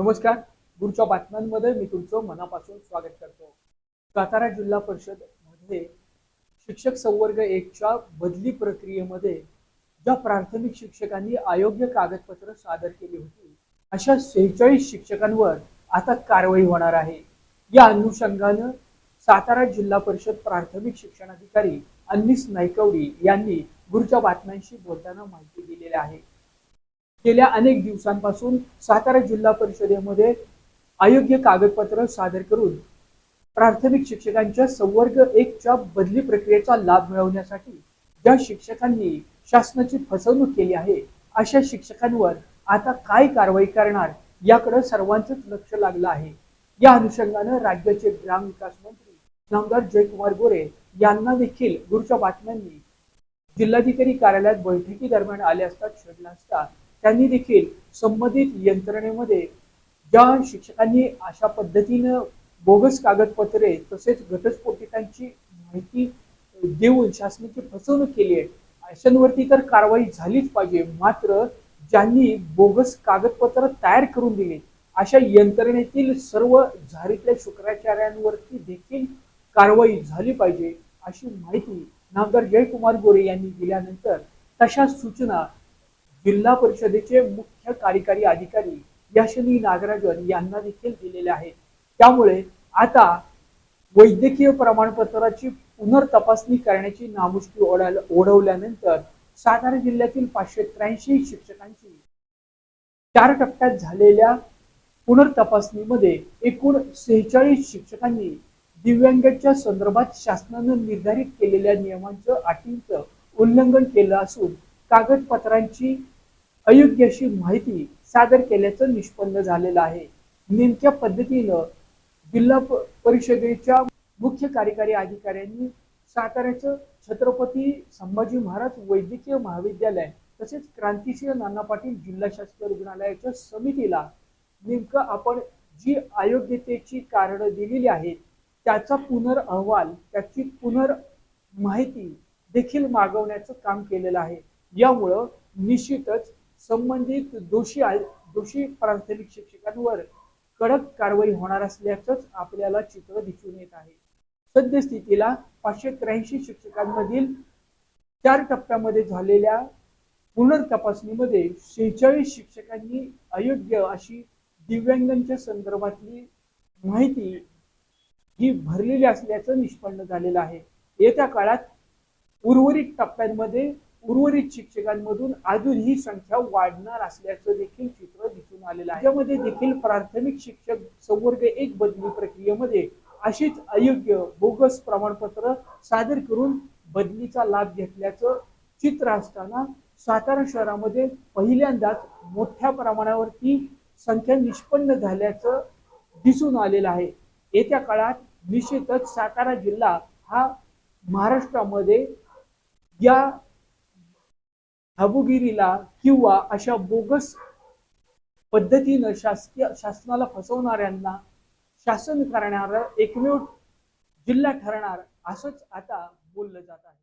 नमस्कार. गुरुच्या बातम्यांमध्ये मी तुमचं मनापासून स्वागत करतो. सातारा जिल्हा परिषदमध्ये शिक्षक संवर्ग एकच्या बदली प्रक्रियेमध्ये ज्या प्राथमिक शिक्षकांनी अयोग्य कागदपत्र सादर केली होती अशा सेहेचाळीस शिक्षकांवर आता कारवाई होणार आहे. या अनुषंगानं सातारा जिल्हा परिषद प्राथमिक शिक्षणाधिकारी अन्निस नायकवडी यांनी गुरुच्या बातम्यांशी बोलताना माहिती दिलेली आहे. गेल्या अनेक दिवसांपासून सातारा जिल्हा परिषदेमध्ये अयोग्य कागदपत्र सादर करून प्राथमिक शिक्षकांच्या संवर्ग एकच्या बदली प्रक्रियेचा लाभ मिळवण्यासाठी ज्या शिक्षकांनी शासनाची फसवणूक केली आहे अशा शिक्षकांवर आता काय कारवाई करणार याकडे सर्वांचंच लक्ष लागलं आहे. या अनुषंगानं राज्याचे ग्रामविकास मंत्री नामदार जयकुमार गोरे यांना देखील गुरुच्या बातम्यांनी जिल्हाधिकारी कार्यालयात बैठकी दरम्यान आले असता छेडला असता त्यांनी देखील संबंधित यंत्रणेमध्ये ज्या शिक्षकांनी अशा पद्धतीनं बोगस कागदपत्रे तसेच घटस्फोटितांची माहिती देऊन शासनाची फसवणूक केली आहे अशांवरती तर कारवाई झालीच पाहिजे. मात्र ज्यांनी बोगस कागदपत्र तयार करून दिले अशा यंत्रणेतील सर्व झारीतल्या शुक्राचार्यांवरती देखील कारवाई झाली पाहिजे अशी माहिती नामदार जयकुमार गोरे यांनी दिल्यानंतर तशा सूचना जिल्हा परिषदेचे मुख्य कार्यकारी अधिकारी यशनी नागराजन यांना देखील दिलेले आहेत त्यामुळे आता वैद्यकीय प्रमाणपत्राची पुनर्तपासणी करण्याची नामुष्की ओढाल- ओढवल्यानंतर सातारा जिल्ह्यातील पाचशे त्र्याऐंशी शिक्षकांची चार टप्प्यात झालेल्या पुनर्तपासणीमध्ये एकूण सेहेचाळीस शिक्षकांनी दिव्यांगाच्या संदर्भात शासनानं निर्धारित केलेल्या नियमांचं अटींचं उल्लंघन केलं असून कागदपत्रांची अयोग्य अशी माहिती सादर केल्याचं निष्पन्न झालेलं आहे. नेमक्या पद्धतीनं जिल्हा प- परिषदेच्या मुख्य कार्यकारी अधिकाऱ्यांनी साताऱ्याचं छत्रपती संभाजी महाराज वैद्यकीय महाविद्यालय तसेच क्रांतिसिंह नाना पाटील जिल्हा शासकीय रुग्णालयाच्या समितीला नेमकं आपण जी अयोग्यतेची कारणं दिलेली आहेत त्याचा पुनर अहवाल त्याची पुनर माहिती देखील मागवण्याचं काम केलेलं आहे. यामुळं निश्चितच संबंधित दोषी दोषी प्राथमिक शिक्षकांवर कडक कारवाई होणार असल्याचंच आपल्याला चित्र दिसून येत आहे. सद्यस्थितीला पाचशे त्र्याऐंशी शिक्षकांमधील चार टप्प्यामध्ये झालेल्या पुनर्तपासणीमध्ये शेहेचाळीस शिक्षकांनी अयोग्य अशी दिव्यांगांच्या संदर्भातली माहिती ही भरलेली असल्याचं निष्पन्न झालेलं आहे. येत्या काळात उर्वरित टप्प्यांमध्ये उर्वरित शिक्षकांमधून अजून ही संख्या वाढणार असल्याचं देखील चित्र दिसून आलेलं आहे. यामध्ये देखील प्राथमिक शिक्षक संवर्ग एक बदली प्रक्रियेमध्ये अशीच अयोग्य बोगस प्रमाणपत्र सादर करून बदलीचा लाभ घेतल्याचं चित्र असताना सातारा शहरामध्ये पहिल्यांदाच मोठ्या प्रमाणावरती संख्या निष्पन्न झाल्याचं दिसून आलेलं आहे. येत्या काळात निश्चितच सातारा जिल्हा हा महाराष्ट्रामध्ये या ढाबुगिरीला किंवा अशा बोगस पद्धतीनं शासकीय शासनाला फसवणाऱ्यांना शासन करणारं एकमेव जिल्हा ठरणार असंच आता बोललं जात आहे.